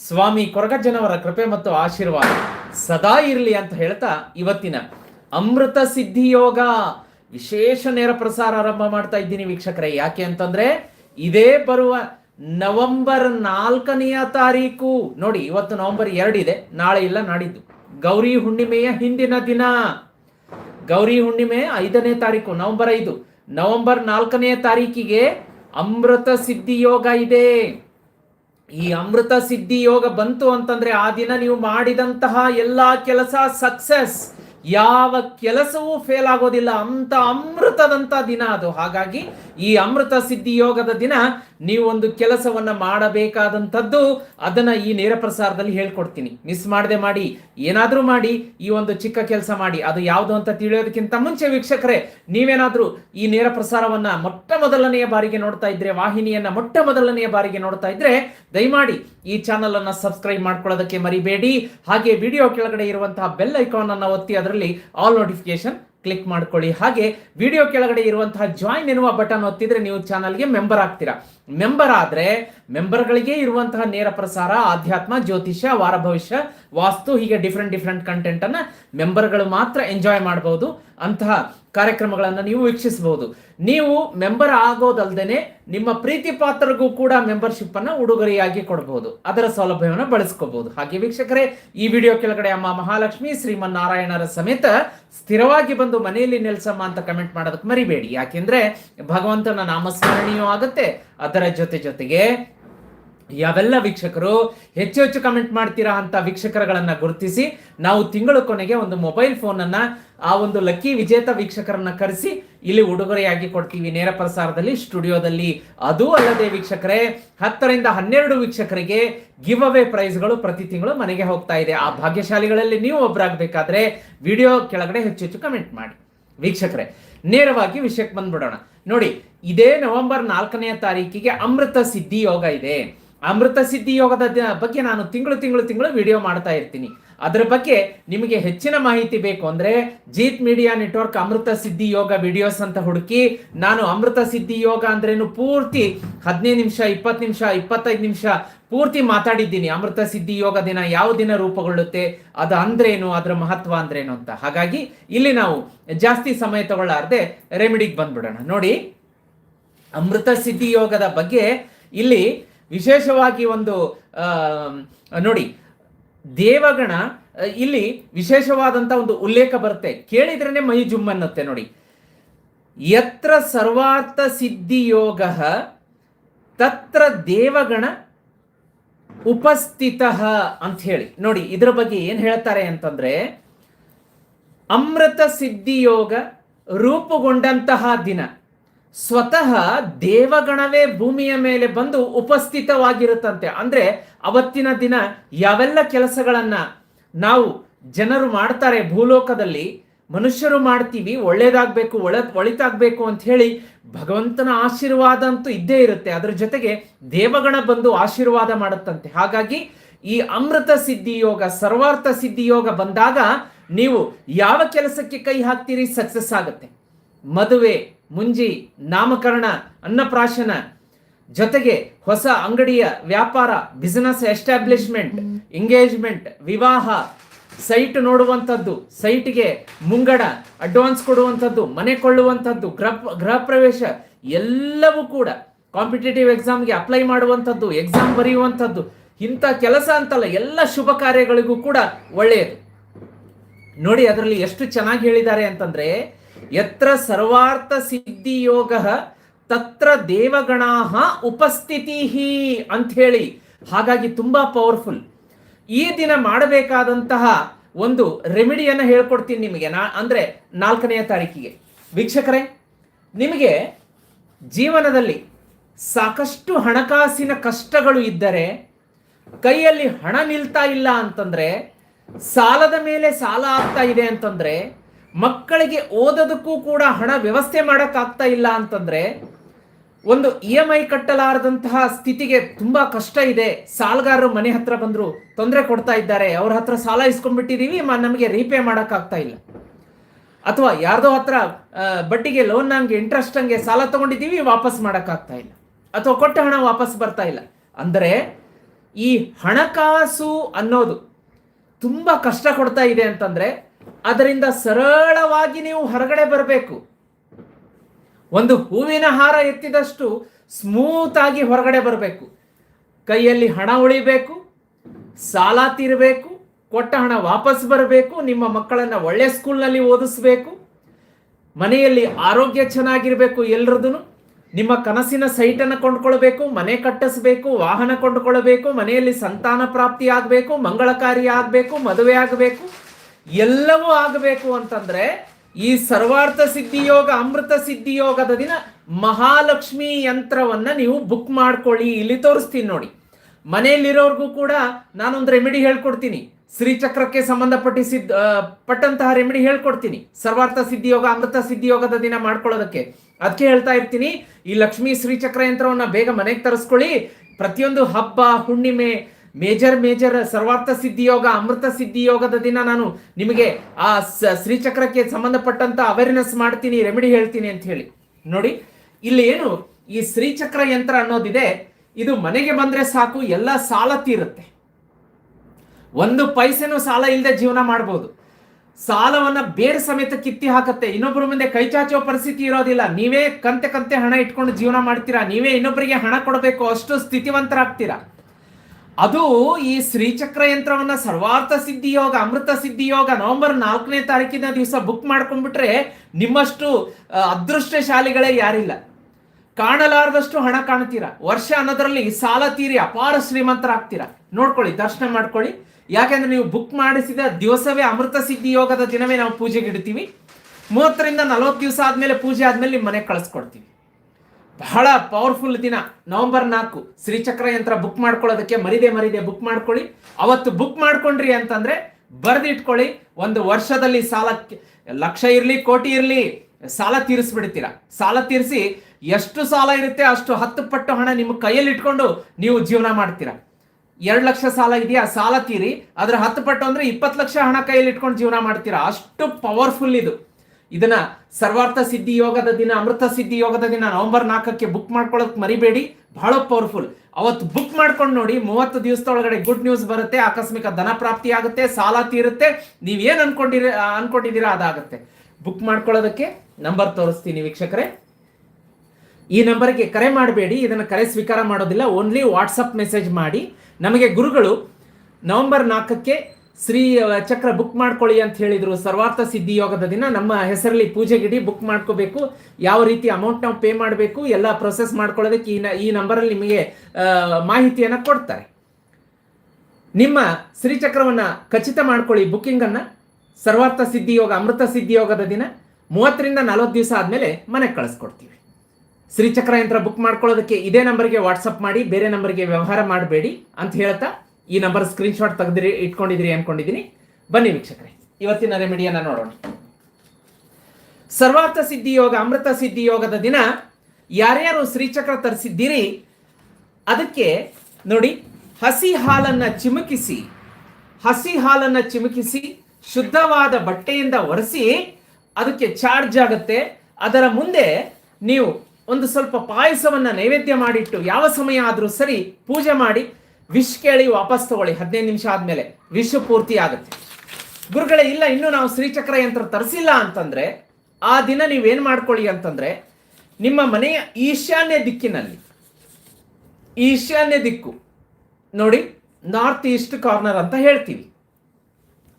ಸ್ವಾಮಿ ಕೊರಗಜ್ಜನವರ ಕೃಪೆ ಮತ್ತು ಆಶೀರ್ವಾದ ಸದಾ ಇರಲಿ ಅಂತ ಹೇಳ್ತಾ ಇವತ್ತಿನ ಅಮೃತ ಸಿದ್ಧಿ ಯೋಗ ವಿಶೇಷ ನೇರ ಪ್ರಸಾರ ಆರಂಭ ಮಾಡ್ತಾ ಇದ್ದೀನಿ ವೀಕ್ಷಕರೇ. ಯಾಕೆ ಅಂತಂದ್ರೆ ಇದೇ ಬರುವ ನವೆಂಬರ್ ನಾಲ್ಕನೆಯ ತಾರೀಕು, ನೋಡಿ ಇವತ್ತು ನವೆಂಬರ್ ಎರಡಿದೆ, ನಾಳೆ ಇಲ್ಲ, ನಾಡಿದ್ದು. ಗೌರಿ ಹುಣ್ಣಿಮೆಯ ಹಿಂದಿನ ದಿನ. ಗೌರಿ ಹುಣ್ಣಿಮೆ ಐದನೇ ತಾರೀಕು, ನವೆಂಬರ್ ಐದು. ನವೆಂಬರ್ ನಾಲ್ಕನೆಯ ತಾರೀಕಿಗೆ ಅಮೃತ ಸಿದ್ಧಿ ಯೋಗ ಇದೆ. ಈ ಅಮೃತ ಸಿದ್ಧಿ ಯೋಗ ಬಂತು ಅಂತಂದ್ರೆ ಆ ದಿನ ನೀವು ಮಾಡಿದಂತಹ ಎಲ್ಲಾ ಕೆಲಸ ಸಕ್ಸಸ್ ಯಾವ ಕೆಲಸವೂ ಫೇಲ್ ಆಗೋದಿಲ್ಲ. ಅಂತ ಅಮೃತದಂತ ದಿನ ಅದು. ಹಾಗಾಗಿ ಈ ಅಮೃತ ಸಿದ್ಧಿ ಯೋಗದ ದಿನ ನೀವು ಒಂದು ಕೆಲಸವನ್ನ ಮಾಡಬೇಕಾದಂಥದ್ದು ಅದನ್ನ ಈ ನೇರ ಪ್ರಸಾರದಲ್ಲಿ ಹೇಳ್ಕೊಡ್ತೀನಿ. ಮಿಸ್ ಮಾಡದೆ ಮಾಡಿ, ಏನಾದರೂ ಮಾಡಿ, ಈ ಒಂದು ಚಿಕ್ಕ ಕೆಲಸ ಮಾಡಿ, ಅದು ಯಾವುದು ಅಂತ ತಿಳಿಯೋದಕ್ಕಿಂತ ಮುಂಚೆ ವೀಕ್ಷಕರೇ, ನೀವೇನಾದರೂ ಈ ನೇರ ಪ್ರಸಾರವನ್ನ ಮೊಟ್ಟ ಮೊದಲನೆಯ ಬಾರಿಗೆ ನೋಡ್ತಾ ಇದ್ರೆ, ವಾಹಿನಿಯನ್ನ ಮೊಟ್ಟ ಮೊದಲನೆಯ ಬಾರಿಗೆ ನೋಡ್ತಾ ಇದ್ರೆ, ದಯಮಾಡಿ ಈ ಚಾನಲ್ ಅನ್ನ ಸಬ್ಸ್ಕ್ರೈಬ್ ಮಾಡ್ಕೊಳ್ಳೋದಕ್ಕೆ ಮರಿಬೇಡಿ. ಹಾಗೆ ವಿಡಿಯೋ ಕೆಳಗಡೆ ಇರುವಂತಹ ಬೆಲ್ ಐಕಾನ್ ಅನ್ನ ಒತ್ತಿ, ಅದರಲ್ಲಿ ಆಲ್ ನೋಟಿಫಿಕೇಶನ್ ಕ್ಲಿಕ್ ಮಾಡ್ಕೊಳ್ಳಿ. ಹಾಗೆ ವಿಡಿಯೋ ಕೆಳಗಡೆ ಇರುವಂತಹ ಜಾಯಿನ್ ಎನ್ನುವ ಬಟನ್ ಒತ್ತಿದ್ರೆ ನೀವು ಚಾನಲ್ಗೆ ಮೆಂಬರ್ ಆಗ್ತೀರಾ. ಮೆಂಬರ್ ಆದ್ರೆ ಮೆಂಬರ್ಗಳಿಗೆ ಇರುವಂತಹ ನೇರ ಪ್ರಸಾರ, ಆಧ್ಯಾತ್ಮ, ಜ್ಯೋತಿಷ್ಯ, ವಾರ ಭವಿಷ್ಯ, ವಾಸ್ತು ಹೀಗೆ ಡಿಫ್ರೆಂಟ್ ಡಿಫ್ರೆಂಟ್ ಕಂಟೆಂಟ್ ಅನ್ನ ಮೆಂಬರ್ಗಳು ಮಾತ್ರ ಎಂಜಾಯ್ ಮಾಡಬಹುದು ಅಂತಹ ಕಾರ್ಯಕ್ರಮಗಳನ್ನು ನೀವು ವೀಕ್ಷಿಸಬಹುದು ನೀವು ಮೆಂಬರ್ ಆಗೋದಲ್ದೇನೆ ನಿಮ್ಮ ಪ್ರೀತಿ ಪಾತ್ರರಿಗೂ ಕೂಡ ಮೆಂಬರ್ಶಿಪ್ ಅನ್ನು ಉಡುಗೊರೆಯಾಗಿ ಕೊಡಬಹುದು ಅದರ ಸೌಲಭ್ಯವನ್ನು ಬಳಸ್ಕೋಬಹುದು ಹಾಗೆ ವೀಕ್ಷಕರೇ, ಈ ವಿಡಿಯೋ ಕೆಳಗಡೆ ಅಮ್ಮ ಮಹಾಲಕ್ಷ್ಮಿ, ಶ್ರೀಮನ್ನಾರಾಯಣರ ಸಮೇತ ಸ್ಥಿರವಾಗಿ ಬಂದು ಮನೆಯಲ್ಲಿ ನೆಲೆಸಮ್ಮ ಅಂತ ಕಮೆಂಟ್ ಮಾಡೋದಕ್ಕೆ ಮರಿಬೇಡಿ. ಯಾಕೆಂದ್ರೆ ಭಗವಂತನ ನಾಮಸ್ಮರಣೆಯೂ ಆಗುತ್ತೆ, ಅದರ ಜೊತೆ ಜೊತೆಗೆ ಯಾವೆಲ್ಲ ವೀಕ್ಷಕರು ಹೆಚ್ಚು ಹೆಚ್ಚು ಕಮೆಂಟ್ ಮಾಡ್ತೀರಾ ಅಂತ ವೀಕ್ಷಕರುಗಳನ್ನ ಗುರುತಿಸಿ ನಾವು ತಿಂಗಳ ಕೊನೆಗೆ ಒಂದು ಮೊಬೈಲ್ ಫೋನ್ ಅನ್ನ, ಆ ಒಂದು ಲಕ್ಕಿ ವಿಜೇತ ವೀಕ್ಷಕರನ್ನ ಕರೆಸಿ ಇಲ್ಲಿ ಉಡುಗೊರೆಯಾಗಿ ಕೊಡ್ತೀವಿ ನೇರ ಪ್ರಸಾರದಲ್ಲಿ, ಸ್ಟುಡಿಯೋದಲ್ಲಿ. ಅದೂ ಅಲ್ಲದೆ ವೀಕ್ಷಕರೇ, ಹತ್ತರಿಂದ ಹನ್ನೆರಡು ವೀಕ್ಷಕರಿಗೆ ಗಿವ್ ಅವೇ ಪ್ರೈಸ್ಗಳು ಪ್ರತಿ ತಿಂಗಳು ಮನೆಗೆ ಹೋಗ್ತಾ ಇದೆ. ಆ ಭಾಗ್ಯಶಾಲಿಗಳಲ್ಲಿ ನೀವು ಒಬ್ಬರಾಗಬೇಕಾದ್ರೆ ವಿಡಿಯೋ ಕೆಳಗಡೆ ಹೆಚ್ಚು ಹೆಚ್ಚು ಕಮೆಂಟ್ ಮಾಡಿ. ವೀಕ್ಷಕರೇ, ನೇರವಾಗಿ ವಿಷಯಕ್ಕೆ ಬಂದ್ಬಿಡೋಣ. ನೋಡಿ ಇದೇ ನವೆಂಬರ್ ನಾಲ್ಕನೇ ತಾರೀಕಿಗೆ ಅಮೃತ ಸಿದ್ಧಿ ಯೋಗ ಇದೆ. ಅಮೃತ ಸಿದ್ಧಿ ಯೋಗದ ಬಗ್ಗೆ ನಾನು ತಿಂಗಳು ತಿಂಗಳು ತಿಂಗಳು ವಿಡಿಯೋ ಮಾಡ್ತಾ ಇರ್ತೀನಿ. ಅದರ ಬಗ್ಗೆ ನಿಮಗೆ ಹೆಚ್ಚಿನ ಮಾಹಿತಿ ಬೇಕು ಅಂದ್ರೆ ಜೀತ್ ಮೀಡಿಯಾ ನೆಟ್ವರ್ಕ್ ಅಮೃತ ಸಿದ್ಧಿ ಯೋಗ ವಿಡಿಯೋಸ್ ಅಂತ ಹುಡುಕಿ, ನಾನು ಅಮೃತ ಸಿದ್ಧಿ ಯೋಗ ಅಂದ್ರೇನು ಪೂರ್ತಿ ಹದಿನೈದು ನಿಮಿಷ, ಇಪ್ಪತ್ತು ನಿಮಿಷ, ಇಪ್ಪತ್ತೈದು ನಿಮಿಷ ಪೂರ್ತಿ ಮಾತಾಡಿದ್ದೀನಿ. ಅಮೃತ ಸಿದ್ಧಿ ಯೋಗ ದಿನ ಯಾವ ದಿನ ರೂಪುಗೊಳ್ಳುತ್ತೆ, ಅದು ಅಂದ್ರೇನು, ಅದರ ಮಹತ್ವ ಅಂದ್ರೇನು ಅಂತ. ಹಾಗಾಗಿ ಇಲ್ಲಿ ನಾವು ಜಾಸ್ತಿ ಸಮಯ ತಗೊಳ್ಳಾರ್ದೆ ರೆಮಿಡಿಗೆ ಬಂದ್ಬಿಡೋಣ. ನೋಡಿ. ಅಮೃತ ಸಿದ್ಧಿ ಯೋಗದ ಬಗ್ಗೆ ಇಲ್ಲಿ ವಿಶೇಷವಾಗಿ ಒಂದು ನೋಡಿ, ದೇವಗಣ ಇಲ್ಲಿ ವಿಶೇಷವಾದಂತ ಒಂದು ಉಲ್ಲೇಖ ಬರುತ್ತೆ. ಕೇಳಿದ್ರೇನೆ ಮೈ ಜುಮ್ ಅನ್ನತ್ತೆ ನೋಡಿ. ಯತ್ರ ಸರ್ವಾರ್ಥ ಸಿದ್ಧಿ ಯೋಗ, ತತ್ರ ದೇವಗಣ ಉಪಸ್ಥಿತ ಅಂತ ಹೇಳಿ. ನೋಡಿ, ಇದ್ರ ಬಗ್ಗೆ ಏನು ಹೇಳ್ತಾರೆ ಅಂತಂದ್ರೆ, ಅಮೃತ ಸಿದ್ಧಿಯೋಗ ರೂಪುಗೊಂಡಂತಹ ದಿನ. ಸ್ವತಃ ದೇವಗಣವೇ ಭೂಮಿಯ ಮೇಲೆ ಬಂದು ಉಪಸ್ಥಿತವಾಗಿರುತ್ತಂತೆ. ಅಂದ್ರೆ ಅವತ್ತಿನ ದಿನ ಯಾವೆಲ್ಲ ಕೆಲಸಗಳನ್ನು ನಾವು ಜನರು ಮಾಡ್ತಾರೆ ಭೂಲೋಕದಲ್ಲಿ, ಮನುಷ್ಯರು ಮಾಡ್ತೀವಿ, ಒಳ್ಳೇದಾಗಬೇಕು, ಒಳ, ಒಳಿತಾಗಬೇಕು ಅಂತ ಹೇಳಿ ಭಗವಂತನ ಆಶೀರ್ವಾದ ಅಂತೂ ಇದ್ದೇ ಇರುತ್ತೆ. ಅದರ ಜೊತೆಗೆ ದೇವಗಣ ಬಂದು ಆಶೀರ್ವಾದ ಮಾಡುತ್ತಂತೆ. ಹಾಗಾಗಿ ಈ ಅಮೃತ ಸಿದ್ಧಿ ಯೋಗ, ಸರ್ವಾರ್ಥ ಸಿದ್ಧಿ ಯೋಗ ಬಂದಾಗ ನೀವು ಯಾವ ಕೆಲಸಕ್ಕೆ ಕೈ ಹಾಕ್ತೀರಿ, ಸಕ್ಸಸ್ ಆಗುತ್ತೆ. ಮದುವೆ ಮುಂಜಿ ನಾಮಕರಣ, ಅನ್ನಪ್ರಾಶನ ಜೊತೆಗೆ ಹೊಸ ಅಂಗಡಿಯ ವ್ಯಾಪಾರ ಬಿಸಿನೆಸ್ ಎಸ್ಟಾಬ್ಲಿಷ್ಮೆಂಟ್ ಎಂಗೇಜ್ಮೆಂಟ್ ವಿವಾಹ ಸೈಟ್ ನೋಡುವಂಥದ್ದು ಸೈಟ್ಗೆ ಮುಂಗಡ ಅಡ್ವಾನ್ಸ್ ಕೊಡುವಂಥದ್ದು, ಮನೆ ಕೊಳ್ಳುವಂಥದ್ದು, ಗೃಹ ಗೃಹ ಪ್ರವೇಶ ಎಲ್ಲವೂ ಕೂಡ ಕಾಂಪಿಟೇಟಿವ್ ಎಕ್ಸಾಮ್ಗೆ ಅಪ್ಲೈ ಮಾಡುವಂಥದ್ದು ಎಕ್ಸಾಮ್ ಬರೆಯುವಂಥದ್ದು, ಇಂಥ ಕೆಲಸ ಅಂತಲ್ಲ, ಎಲ್ಲ ಶುಭ ಕಾರ್ಯಗಳಿಗೂ ಕೂಡ ಒಳ್ಳೆಯದು. ನೋಡಿ, ಅದರಲ್ಲಿ ಎಷ್ಟು ಚೆನ್ನಾಗಿ ಹೇಳಿದ್ದಾರೆ ಅಂತಂದ್ರೆ ಯತ್ರ ಸರ್ವಾರ್ಥ ಸಿದ್ಧಿ ಯೋಗ ತತ್ರ ದೇವಗಣಾಹ ಉಪಸ್ಥಿತಿ ಅಂತ ಹೇಳಿ. ಹಾಗಾಗಿ ತುಂಬಾ ಪವರ್ಫುಲ್ ಈ ದಿನ ಮಾಡಬೇಕಾದಂತಹ ಒಂದು ರೆಮಿಡಿಯನ್ನು ಹೇಳ್ಕೊಡ್ತೀನಿ ನಿಮಗೆ. ನಾ ಅಂದ್ರೆ ನಾಲ್ಕನೆಯ ತಾರೀಕಿಗೆ. ವೀಕ್ಷಕರೇ, ನಿಮಗೆ ಜೀವನದಲ್ಲಿ ಸಾಕಷ್ಟು ಹಣಕಾಸಿನ ಕಷ್ಟಗಳು ಇದ್ದರೆ, ಕೈಯಲ್ಲಿ ಹಣ ನಿಲ್ತಾ ಇಲ್ಲ ಅಂತಂದ್ರೆ, ಸಾಲದ ಮೇಲೆ ಸಾಲ ಆಗ್ತಾ ಇದೆ ಅಂತಂದ್ರೆ ಮಕ್ಕಳಿಗೆ ಓದೋದಕ್ಕೂ ಕೂಡ ಹಣ ವ್ಯವಸ್ಥೆ ಮಾಡೋಕ್ಕಾಗ್ತಾ ಇಲ್ಲ ಅಂತಂದ್ರೆ ಒಂದು ಇ ಎಂ ಐ ಕಟ್ಟಲಾರದಂತಹ ಸ್ಥಿತಿಗೆ ತುಂಬಾ ಕಷ್ಟ ಇದೆ. ಸಾಲಗಾರರು ಮನೆ ಹತ್ರ ಬಂದರು ತೊಂದರೆ ಕೊಡ್ತಾ ಇದ್ದಾರೆ. ಅವ್ರ ಹತ್ರ ಸಾಲ ಇಸ್ಕೊಂಡ್ಬಿಟ್ಟಿದ್ದೀವಿ ನಮಗೆ ರೀಪೇ ಮಾಡೋಕ್ಕಾಗ್ತಾ ಇಲ್ಲ. ಅಥವಾ ಯಾರ್ದೋ ಹತ್ರ ಬಡ್ಡಿಗೆ ಲೋನ್ ಹಂಗೆ ಇಂಟ್ರೆಸ್ಟ್ ಹಂಗೆ ಸಾಲ ತಗೊಂಡಿದ್ದೀವಿ, ವಾಪಸ್ ಮಾಡೋಕ್ಕಾಗ್ತಾ ಇಲ್ಲ. ಅಥವಾ ಕೊಟ್ಟ ಹಣ ವಾಪಸ್ ಬರ್ತಾ ಇಲ್ಲ. ಅಂದರೆ ಈ ಹಣಕಾಸು ಅನ್ನೋದು ತುಂಬ ಕಷ್ಟ ಕೊಡ್ತಾ ಇದೆ ಅಂತಂದ್ರೆ ಅದರಿಂದ ಸರಳವಾಗಿ ನೀವು ಹೊರಗಡೆ ಬರಬೇಕು. ಒಂದು ಹೂವಿನ ಹಾರ ಎತ್ತಿದಷ್ಟು ಸ್ಮೂತ್ ಹೊರಗಡೆ ಬರಬೇಕು. ಕೈಯಲ್ಲಿ ಹಣ ಉಳಿಬೇಕು, ಸಾಲ ತೀರಬೇಕು, ಕೊಟ್ಟ ಹಣ ವಾಪಸ್ ಬರಬೇಕು, ನಿಮ್ಮ ಮಕ್ಕಳನ್ನ ಒಳ್ಳೆ ಸ್ಕೂಲ್ನಲ್ಲಿ ಓದಿಸ್ಬೇಕು, ಮನೆಯಲ್ಲಿ ಆರೋಗ್ಯ ಚೆನ್ನಾಗಿರಬೇಕು ಎಲ್ರದೂ ನಿಮ್ಮ ಕನಸಿನ ಸೈಟನ್ನು ಕೊಂಡ್ಕೊಳ್ಬೇಕು, ಮನೆ ಕಟ್ಟಿಸ್ಬೇಕು, ವಾಹನ ಕೊಂಡ್ಕೊಳ್ಬೇಕು, ಮನೆಯಲ್ಲಿ ಸಂತಾನ ಪ್ರಾಪ್ತಿ ಆಗಬೇಕು, ಮಂಗಳಕಾರಿ ಆಗಬೇಕು, ಮದುವೆ ಆಗಬೇಕು ಎಲ್ಲವೂ ಆಗಬೇಕು ಅಂತಂದ್ರೆ ಈ ಸರ್ವಾರ್ಥ ಸಿದ್ಧಿ ಯೋಗ, ಅಮೃತ ಸಿದ್ಧಿ ಯೋಗದ ದಿನ ಮಹಾಲಕ್ಷ್ಮಿ ಯಂತ್ರವನ್ನ ನೀವು ಬುಕ್ ಮಾಡ್ಕೊಳ್ಳಿ. ಇಲ್ಲಿ ತೋರಿಸ್ತೀನಿ ನೋಡಿ. ಮನೆಯಲ್ಲಿರೋರ್ಗೂ ಕೂಡ ನಾನೊಂದು ರೆಮಿಡಿ ಹೇಳ್ಕೊಡ್ತೀನಿ. ಶ್ರೀಚಕ್ರಕ್ಕೆ ಸಂಬಂಧಪಟ್ಟಿಸಿದ ಸಿದ್ಧ ಪಟ್ಟಂತಹ ರೆಮಿಡಿ ಹೇಳ್ಕೊಡ್ತೀನಿ. ಸರ್ವಾರ್ಥ ಸಿದ್ಧಿ ಯೋಗ, ಅಮೃತ ಸಿದ್ಧಿ ಯೋಗದ ದಿನ ಮಾಡ್ಕೊಳ್ಳೋದಕ್ಕೆ. ಅದಕ್ಕೆ ಹೇಳ್ತಾ ಇರ್ತೀನಿ, ಈ ಲಕ್ಷ್ಮೀ ಶ್ರೀಚಕ್ರ ಯಂತ್ರವನ್ನ ಬೇಗ ಮನೆಗೆ ತರಿಸ್ಕೊಳ್ಳಿ. ಪ್ರತಿಯೊಂದು ಹಬ್ಬ, ಹುಣ್ಣಿಮೆ ಮೇಜರ್ ಮೇಜರ್ ಸರ್ವಾರ್ಥ ಸಿದ್ಧಿಯೋಗ, ಅಮೃತ ಸಿದ್ಧಿಯೋಗದ ದಿನ ನಾನು ನಿಮಗೆ ಆ ಶ್ರೀಚಕ್ರಕ್ಕೆ ಸಂಬಂಧಪಟ್ಟಂತ ಅವೇರ್ನೆಸ್ ಮಾಡ್ತೀನಿ ರೆಮಿಡಿ ಹೇಳ್ತೀನಿ ಅಂತ ಹೇಳಿ. ನೋಡಿ, ಇಲ್ಲಿ ಏನು ಈ ಶ್ರೀಚಕ್ರ ಯಂತ್ರ ಅನ್ನೋದಿದೆ, ಇದು ಮನೆಗೆ ಬಂದ್ರೆ ಸಾಕು, ಎಲ್ಲ ಸಾಲ ತೀರುತ್ತೆ. ಒಂದು ಪೈಸೆನೂ ಸಾಲ ಇಲ್ಲದೆ ಜೀವನ ಮಾಡ್ಬೋದು. ಸಾಲವನ್ನ ಬೇರೆ ಸಮೇತ ಕಿತ್ತಿ ಹಾಕುತ್ತೆ ಇನ್ನೊಬ್ಬರ ಮುಂದೆ ಕೈ ಚಾಚುವ ಪರಿಸ್ಥಿತಿ ಇರೋದಿಲ್ಲ. ನೀವೇ ಕಂತೆ ಕಂತೆ ಹಣ ಇಟ್ಕೊಂಡು ಜೀವನ ಮಾಡ್ತೀರಾ? ನೀವೇ ಇನ್ನೊಬ್ಬರಿಗೆ ಹಣ ಕೊಡಬೇಕು, ಅಷ್ಟು ಸ್ಥಿತಿವಂತರಾಗ್ತೀರಾ? ಅದು ಈ ಶ್ರೀಚಕ್ರ ಯಂತ್ರವನ್ನ ಸರ್ವಾರ್ಥ ಸಿದ್ಧಿ ಯೋಗ ಅಮೃತ ಸಿದ್ಧಿಯೋಗ ನವೆಂಬರ್ ನಾಲ್ಕನೇ ತಾರೀಕಿನ ದಿವಸ ಬುಕ್ ಮಾಡ್ಕೊಂಡ್ಬಿಟ್ರೆ ನಿಮ್ಮಷ್ಟು ಅದೃಷ್ಟ ಅದೃಷ್ಟಶಾಲಿಗಳೇ ಯಾರಿಲ್ಲ. ಕಾಣಲಾರದಷ್ಟು ಹಣ ಕಾಣ್ತೀರಾ? ವರ್ಷ ಅನ್ನೋದ್ರಲ್ಲಿ ಸಾಲ ತೀರಿ, ಅಪಾರ ಶ್ರೀಮಂತರಾಗ್ತೀರಾ? ನೋಡ್ಕೊಳ್ಳಿ, ದರ್ಶನ ಮಾಡ್ಕೊಳ್ಳಿ. ಯಾಕೆಂದ್ರೆ ನೀವು ಬುಕ್ ಮಾಡಿಸಿದ ದಿವಸವೇ ಅಮೃತ ಸಿದ್ಧಿ ಯೋಗದ ದಿನವೇ ನಾವು ಪೂಜೆಗೆ ಇಡ್ತೀವಿ. ಮೂವತ್ತರಿಂದ ನಲವತ್ತು ದಿವಸ ಆದ್ಮೇಲೆ ಪೂಜೆ ಆದ್ಮೇಲೆ ನಿಮ್ಮ ಮನೆಗೆ ಕಳಿಸ್ಕೊಡ್ತೀವಿ. ಬಹಳ ಪವರ್ಫುಲ್ ದಿನ. ನವೆಂಬರ್ ನಾಲ್ಕು ಶ್ರೀಚಕ್ರ ಯಂತ್ರ ಬುಕ್ ಮಾಡ್ಕೊಳ್ಳೋದಕ್ಕೆ ಮರಿದೆ ಮರಿದೆ ಬುಕ್ ಮಾಡ್ಕೊಳ್ಳಿ. ಅವತ್ತು ಬುಕ್ ಮಾಡ್ಕೊಂಡ್ರಿ ಅಂತಂದ್ರೆ ಬರೆದಿಟ್ಕೊಳ್ಳಿ, ಒಂದು ವರ್ಷದಲ್ಲಿ ಸಾಲ ಲಕ್ಷ ಇರಲಿ, ಕೋಟಿ ಇರಲಿ, ಸಾಲ ತೀರಿಸ್ಬಿಡ್ತೀರಾ? ಸಾಲ ತೀರಿಸಿ ಎಷ್ಟು ಸಾಲ ಇರುತ್ತೆ ಅಷ್ಟು ಹತ್ತು ಪಟ್ಟು ಹಣ ನಿಮ್ಮ ಕೈಯಲ್ಲಿ ಇಟ್ಕೊಂಡು ನೀವು ಜೀವನ ಮಾಡ್ತೀರಾ? ಎರಡು ಲಕ್ಷ ಸಾಲ ಇದೆಯಾ? ಸಾಲ ತೀರಿ. ಅದರ ಹತ್ತು ಪಟ್ಟು ಅಂದ್ರೆ ಇಪ್ಪತ್ತು ಲಕ್ಷ ಹಣ ಕೈಯಲ್ಲಿ ಇಟ್ಕೊಂಡು ಜೀವನ ಮಾಡ್ತೀರಾ? ಅಷ್ಟು ಪವರ್ಫುಲ್ ಇದು. ಇದನ್ನ ಸರ್ವಾರ್ಥ ಸಿದ್ಧಿ ಯೋಗದ ದಿನ, ಅಮೃತ ಸಿದ್ಧಿ ಯೋಗದ ದಿನ ನವೆಂಬರ್ ನಾಲ್ಕಕ್ಕೆ ಬುಕ್ ಮಾಡ್ಕೊಳ್ಳೋಕೆ ಮರಿಬೇಡಿ. ಬಹಳ ಪವರ್ಫುಲ್ ಅವತ್ತು ಬುಕ್ ಮಾಡ್ಕೊಂಡು ನೋಡಿ ಮೂವತ್ತು ದಿವಸದೊಳಗಡೆ ಗುಡ್ ನ್ಯೂಸ್ ಬರುತ್ತೆ, ಆಕಸ್ಮಿಕ ಧನ ಪ್ರಾಪ್ತಿ ಆಗುತ್ತೆ, ಸಾಲ ತೀರುತ್ತೆ. ನೀವೇನು ಅನ್ಕೊಂಡಿರ ಅನ್ಕೊಂಡಿದ್ದೀರಾ ಅದಾಗುತ್ತೆ. ಬುಕ್ ಮಾಡ್ಕೊಳ್ಳೋದಕ್ಕೆ ನಂಬರ್ ತೋರಿಸ್ತೀನಿ ವೀಕ್ಷಕರೇ. ಈ ನಂಬರ್ಗೆ ಕರೆ ಮಾಡಬೇಡಿ, ಇದನ್ನು ಕರೆ ಸ್ವೀಕಾರ ಮಾಡೋದಿಲ್ಲ ಓನ್ಲಿ ವಾಟ್ಸಪ್ ಮೆಸೇಜ್ ಮಾಡಿ. ನಮಗೆ ಗುರುಗಳು ನವೆಂಬರ್ ನಾಲ್ಕಕ್ಕೆ ಶ್ರೀ ಚಕ್ರ ಬುಕ್ ಮಾಡ್ಕೊಳ್ಳಿ ಅಂತ ಹೇಳಿದ್ರು. ಸರ್ವಾರ್ಥ ಸಿದ್ಧಿ ಯೋಗದ ದಿನ ನಮ್ಮ ಹೆಸರಲ್ಲಿ ಪೂಜೆಗಿಡಿ ಬುಕ್ ಮಾಡ್ಕೋಬೇಕು. ಯಾವ ರೀತಿ ಅಮೌಂಟ್ ನಾವು ಪೇ ಮಾಡಬೇಕು, ಎಲ್ಲ ಪ್ರೊಸೆಸ್ ಮಾಡ್ಕೊಳ್ಳೋದಕ್ಕೆ ಈ ಈ ನಂಬರಲ್ಲಿ ನಿಮಗೆ ಮಾಹಿತಿಯನ್ನು ಕೊಡ್ತಾರೆ. ನಿಮ್ಮ ಶ್ರೀಚಕ್ರವನ್ನು ಖಚಿತ ಮಾಡ್ಕೊಳ್ಳಿ ಬುಕ್ಕಿಂಗನ್ನು ಸರ್ವಾರ್ಥ ಸಿದ್ಧಿ ಯೋಗ, ಅಮೃತ ಸಿದ್ಧಿ ಯೋಗದ ದಿನ. ಮೂವತ್ತರಿಂದ ನಲವತ್ತು ದಿವಸ ಆದಮೇಲೆ ಮನೆಗೆ ಕಳಿಸ್ಕೊಡ್ತೀವಿ. ಶ್ರೀಚಕ್ರ ಯಂತ್ರ ಬುಕ್ ಮಾಡ್ಕೊಳ್ಳೋದಕ್ಕೆ ಇದೇ ನಂಬರ್ಗೆ ವಾಟ್ಸಪ್ ಮಾಡಿ, ಬೇರೆ ನಂಬರ್ಗೆ ವ್ಯವಹಾರ ಮಾಡಬೇಡಿ ಅಂತ ಹೇಳ್ತಾ ಈ ನಂಬರ್ ಸ್ಕ್ರೀನ್ ಶಾಟ್ ತೆಗೆದಿರಿ ಇಟ್ಕೊಂಡಿದ್ರಿ ಅನ್ಕೊಂಡಿದ್ದೀನಿ. ಬನ್ನಿ ವೀಕ್ಷಕರೇ, ಇವತ್ತಿನ ರೆಮಿಡಿಯನ್ನ ನೋಡೋಣ. ಸರ್ವಾರ್ಥ ಸಿದ್ಧಿ ಯೋಗ, ಅಮೃತ ಸಿದ್ಧಿ ಯೋಗದ ದಿನ. ಯಾರ್ಯಾರು ಶ್ರೀಚಕ್ರ ತರಿಸಿದ್ದೀರಿ, ಅದಕ್ಕೆ ನೋಡಿ, ಹಸಿ ಹಾಲನ್ನ ಚಿಮುಕಿಸಿ, ಹಸಿ ಹಾಲನ್ನ ಚಿಮುಕಿಸಿ, ಶುದ್ಧವಾದ ಬಟ್ಟೆಯಿಂದ ಒರೆಸಿ, ಅದಕ್ಕೆ ಚಾರ್ಜ್ ಆಗುತ್ತೆ. ಅದರ ಮುಂದೆ ನೀವು ಒಂದು ಸ್ವಲ್ಪ ಪಾಯಸವನ್ನ ನೈವೇದ್ಯ ಮಾಡಿಟ್ಟು, ಯಾವ ಸಮಯ ಆದರೂ ಸರಿ ಪೂಜೆ ಮಾಡಿ ವಿಶ್ ಕೇಳಿ ವಾಪಸ್ ತಗೊಳ್ಳಿ, ಹದಿನೈದು ನಿಮಿಷ ಆದಮೇಲೆ. ವಿಶ್ ಪೂರ್ತಿ ಆಗುತ್ತೆ. ಗುರುಗಳೇ, ಇಲ್ಲ, ಇನ್ನೂ ನಾವು ಶ್ರೀಚಕ್ರ ಯಂತ್ರ ತರಿಸಿಲ್ಲ ಅಂತಂದ್ರೆ, ಆ ದಿನ ನೀವೇನು ಮಾಡ್ಕೊಳ್ಳಿ ಅಂತಂದ್ರೆ, ನಿಮ್ಮ ಮನೆಯ ಈಶಾನ್ಯ ದಿಕ್ಕಿನಲ್ಲಿ, ಈಶಾನ್ಯ ದಿಕ್ಕು, ನೋಡಿ, ನಾರ್ತ್ ಈಸ್ಟ್ ಕಾರ್ನರ್ ಅಂತ ಹೇಳ್ತೀವಿ.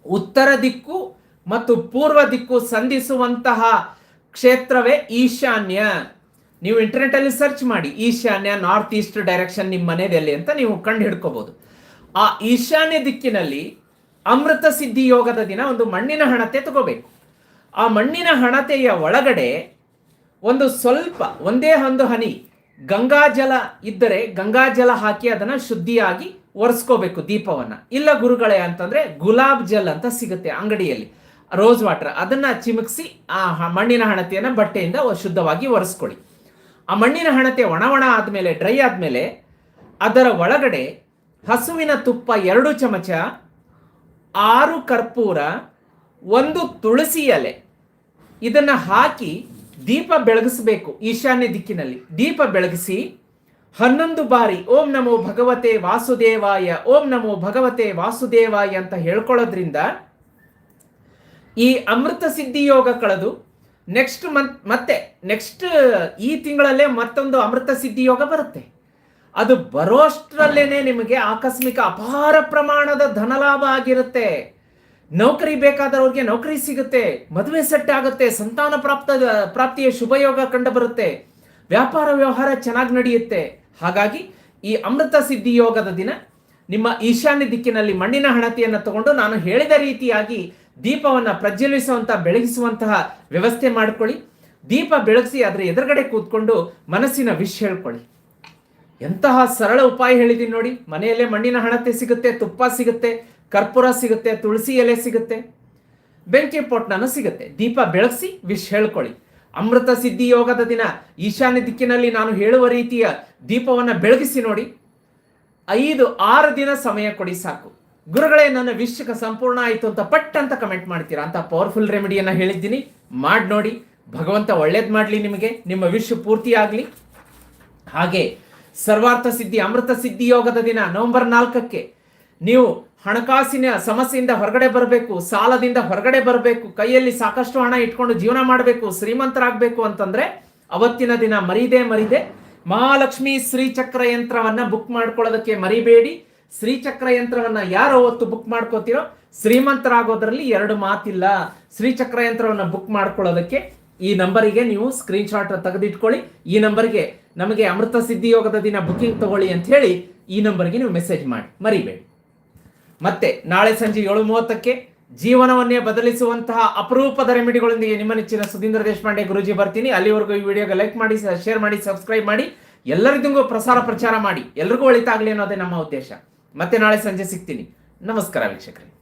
ಉತ್ತರ ದಿಕ್ಕು ಮತ್ತು ಪೂರ್ವ ದಿಕ್ಕು ಸಂಧಿಸುವಂತಹ ಕ್ಷೇತ್ರವೇ ಈಶಾನ್ಯ. ನೀವು ಇಂಟರ್ನೆಟ್ ಅಲ್ಲಿ ಸರ್ಚ್ ಮಾಡಿ, ಈಶಾನ್ಯ ನಾರ್ತ್ ಈಸ್ಟ್ ಡೈರೆಕ್ಷನ್ ನಿಮ್ಮ ಮನೆಯಲ್ಲಿ ಅಂತ ನೀವು ಕಂಡು ಹಿಡ್ಕೋಬಹುದು ಆ ಈಶಾನ್ಯ ದಿಕ್ಕಿನಲ್ಲಿ ಅಮೃತ ಸಿದ್ಧಿ ಯೋಗದ ದಿನ ಒಂದು ಮಣ್ಣಿನ ಹಣತೆ ತಗೋಬೇಕು. ಆ ಮಣ್ಣಿನ ಹಣತೆಯ ಒಳಗಡೆ ಒಂದು ಸ್ವಲ್ಪ, ಒಂದೇ ಒಂದು ಹನಿ ಗಂಗಾಜಲ ಇದ್ದರೆ ಗಂಗಾಜಲ ಹಾಕಿ ಅದನ್ನು ಶುದ್ಧಿಯಾಗಿ ಒರೆಸ್ಕೋಬೇಕು ದೀಪವನ್ನ. ಇಲ್ಲ ಗುರುಗಳೇ ಅಂತಂದ್ರೆ ಗುಲಾಬ್ ಜಲ್ ಅಂತ ಸಿಗುತ್ತೆ ಅಂಗಡಿಯಲ್ಲಿ. ರೋಸ್ ವಾಟರ್ ಅದನ್ನ ಚಿಮುಕ್ಸಿ ಆ ಮಣ್ಣಿನ ಹಣತೆಯನ್ನು ಬಟ್ಟೆಯಿಂದ ಶುದ್ಧವಾಗಿ ಒರೆಸ್ಕೊಳ್ಳಿ. ಆ ಮಣ್ಣಿನ ಹಣತೆ ಒಣ ಒಣ ಆದಮೇಲೆ ಡ್ರೈ ಆದಮೇಲೆ, ಅದರ ಒಳಗಡೆ ಹಸುವಿನ ತುಪ್ಪ ಎರಡು ಚಮಚ, ಆರು ಕರ್ಪೂರ, ಒಂದು ತುಳಸಿ ಎಲೆ. ಇದನ್ನ ಹಾಕಿ ದೀಪ ಬೆಳಗಿಸಬೇಕು ಈಶಾನ್ಯ ದಿಕ್ಕಿನಲ್ಲಿ. ದೀಪ ಬೆಳಗಿಸಿ ಹನ್ನೊಂದು ಬಾರಿ ಓಂ ನಮೋ ಭಗವತೆ ವಾಸುದೇವಾಯ, ಓಂ ನಮೋ ಭಗವತೆ ವಾಸುದೇವಾಯ ಅಂತ ಹೇಳ್ಕೊಳ್ಳೋದ್ರಿಂದ ಈ ಅಮೃತ ಸಿದ್ಧಿ ಯೋಗ ಕಳೆದು ನೆಕ್ಸ್ಟ್ ಮಂತ್ ಮತ್ತೆ ನೆಕ್ಸ್ಟ್ ಈ ತಿಂಗಳಲ್ಲೇ ಮತ್ತೊಂದು ಅಮೃತ ಸಿದ್ಧಿ ಯೋಗ ಬರುತ್ತೆ. ಅದು ಬರೋಷ್ಟರಲ್ಲೇನೆ ನಿಮಗೆ ಆಕಸ್ಮಿಕ ಅಪಾರ ಪ್ರಮಾಣದ ಧನಲಾಭ ಆಗಿರುತ್ತೆ. ನೌಕರಿ ಬೇಕಾದವ್ರಿಗೆ ನೌಕರಿ ಸಿಗುತ್ತೆ, ಮದುವೆ ಸೆಟ್ ಆಗುತ್ತೆ, ಸಂತಾನ ಪ್ರಾಪ್ತ, ಪ್ರಾಪ್ತಿಯ ಶುಭಯೋಗ ಕಂಡು ಬರುತ್ತೆ. ವ್ಯಾಪಾರ ವ್ಯವಹಾರ ಚೆನ್ನಾಗಿ ನಡೆಯುತ್ತೆ. ಹಾಗಾಗಿ ಈ ಅಮೃತ ಸಿದ್ಧಿ ಯೋಗದ ದಿನ ನಿಮ್ಮ ಈಶಾನ್ಯ ದಿಕ್ಕಿನಲ್ಲಿ ಮಣ್ಣಿನ ಹಣತೆಯನ್ನು ತಗೊಂಡು ನಾನು ಹೇಳಿದ ರೀತಿಯಾಗಿ ದೀಪವನ್ನ ಪ್ರಜ್ವಲಿಸುವಂತಹ ಬೆಳಗಿಸುವಂತಹ ವ್ಯವಸ್ಥೆ ಮಾಡ್ಕೊಳ್ಳಿ. ದೀಪ ಬೆಳಗಿಸಿ ಅದರ ಎದುರುಗಡೆ ಕೂತ್ಕೊಂಡು ಮನಸ್ಸಿನ ವಿಷ್ ಹೇಳ್ಕೊಳ್ಳಿ. ಎಂತಹ ಸರಳ ಉಪಾಯ ಹೇಳಿದೀನಿ ನೋಡಿ. ಮನೆಯಲ್ಲೇ ಮಣ್ಣಿನ ಹಣತೆ ಸಿಗುತ್ತೆ, ತುಪ್ಪ ಸಿಗುತ್ತೆ, ಕರ್ಪೂರ ಸಿಗುತ್ತೆ, ತುಳಸಿ ಎಲೆ ಸಿಗುತ್ತೆ. ಬೆಂಕಿ ಪೊಟ್ನನು ಸಿಗುತ್ತೆ. ದೀಪ ಬೆಳಗಿಸಿ ವಿಷ್ ಹೇಳ್ಕೊಳ್ಳಿ. ಅಮೃತ ಸಿದ್ಧಿ ಯೋಗದ ದಿನ. ಈಶಾನ್ಯ ದಿಕ್ಕಿನಲ್ಲಿ ನಾನು ಹೇಳುವ ರೀತಿಯ ದೀಪವನ್ನು ಬೆಳಗಿಸಿ ನೋಡಿ. ಐದು, ಆರು ದಿನ ಸಮಯ ಕೊಡಿ ಸಾಕು. ಗುರುಗಳೇ, ನನ್ನ ವಿಶ್ವಕ ಸಂಪೂರ್ಣ ಆಯಿತು ಅಂತ ಪಟ್ ಅಂತ ಕಮೆಂಟ್ ಮಾಡ್ತೀರಾ? ಅಂತ ಪವರ್ಫುಲ್ ರೆಮಿಡಿಯನ್ನ ಹೇಳಿದ್ದೀನಿ. ಮಾಡಿ ನೋಡಿ. ಭಗವಂತ ಒಳ್ಳೇದು ಮಾಡಲಿ ನಿಮಗೆ. ನಿಮ್ಮ ವಿಶ್ವ ಪೂರ್ತಿ ಆಗಲಿ. ಹಾಗೆ, ಸರ್ವಾರ್ಥ ಸಿದ್ಧಿ, ಅಮೃತ ಸಿದ್ಧಿ ಯೋಗದ ದಿನ, ನವೆಂಬರ್ ನಾಲ್ಕಕ್ಕೆ. ನೀವು ಹಣಕಾಸಿನ ಸಮಸ್ಯೆಯಿಂದ ಹೊರಗಡೆ ಬರಬೇಕು, ಸಾಲದಿಂದ ಹೊರಗಡೆ ಬರಬೇಕು, ಕೈಯಲ್ಲಿ ಸಾಕಷ್ಟು ಹಣ ಇಟ್ಕೊಂಡು ಜೀವನ ಮಾಡಬೇಕು, ಶ್ರೀಮಂತರಾಗಬೇಕು ಅಂತಂದ್ರೆ, ಅವತ್ತಿನ ದಿನ ಮರೀದೆ ಮರೀದೆ, ಮಹಾಲಕ್ಷ್ಮಿ ಶ್ರೀಚಕ್ರ ಯಂತ್ರವನ್ನ ಬುಕ್ ಮಾಡ್ಕೊಳ್ಳೋದಕ್ಕೆ ಮರಿಬೇಡಿ. ಶ್ರೀಚಕ್ರ ಯಂತ್ರವನ್ನು ಯಾರು ಅವತ್ತು ಬುಕ್ ಮಾಡ್ಕೋತೀರೋ, ಶ್ರೀಮಂತರಾಗೋದ್ರಲ್ಲಿ ಎರಡು ಮಾತಿಲ್ಲ. ಶ್ರೀಚಕ್ರ ಯಂತ್ರವನ್ನು ಬುಕ್ ಮಾಡ್ಕೊಳ್ಳೋದಕ್ಕೆ ಈ ನಂಬರಿಗೆ ನೀವು ಸ್ಕ್ರೀನ್ ಶಾಟ್ ತೆಗೆದಿಟ್ಕೊಳ್ಳಿ. ಈ ನಂಬರ್ಗೆ ನಮಗೆ ಅಮೃತ ಸಿದ್ಧಿ ಯೋಗದ ದಿನ ಬುಕ್ಕಿಂಗ್ ತಗೊಳ್ಳಿ ಅಂತ ಹೇಳಿ ಈ ನಂಬರ್ಗೆ ನೀವು ಮೆಸೇಜ್ ಮಾಡಿ. ಮರಿಬೇಡಿ. ಮತ್ತೆ ನಾಳೆ ಸಂಜೆ ಏಳು ಮೂವತ್ತಕ್ಕೆ ಜೀವನವನ್ನೇ ಬದಲಿಸುವಂತಹ ಅಪರೂಪದ ರೆಮಿಡಿಗಳೊಂದಿಗೆ ನಿಮ್ಮ ನೆಚ್ಚಿನ ಸುಧೀಂದ್ರ ದೇಶಪಾಂಡೆ ಗುರುಜಿ ಬರ್ತೀನಿ. ಅಲ್ಲಿವರೆಗೂ ಈ ವಿಡಿಯೋಗೆ ಲೈಕ್ ಮಾಡಿ ಶೇರ್ ಮಾಡಿ ಸಬ್ಸ್ಕ್ರೈಬ್ ಮಾಡಿ. ಎಲ್ಲರಿಗೂ ಪ್ರಸಾರ ಪ್ರಚಾರ ಮಾಡಿ. ಎಲ್ರಿಗೂ ಒಳಿತಾಗಲಿ ಅನ್ನೋದೇ ನಮ್ಮ ಉದ್ದೇಶ. ಮತ್ತೆ ನಾಳೆ ಸಂಜೆ ಸಿಗ್ತೀನಿ. ನಮಸ್ಕಾರ ವೀಕ್ಷಕರೇ.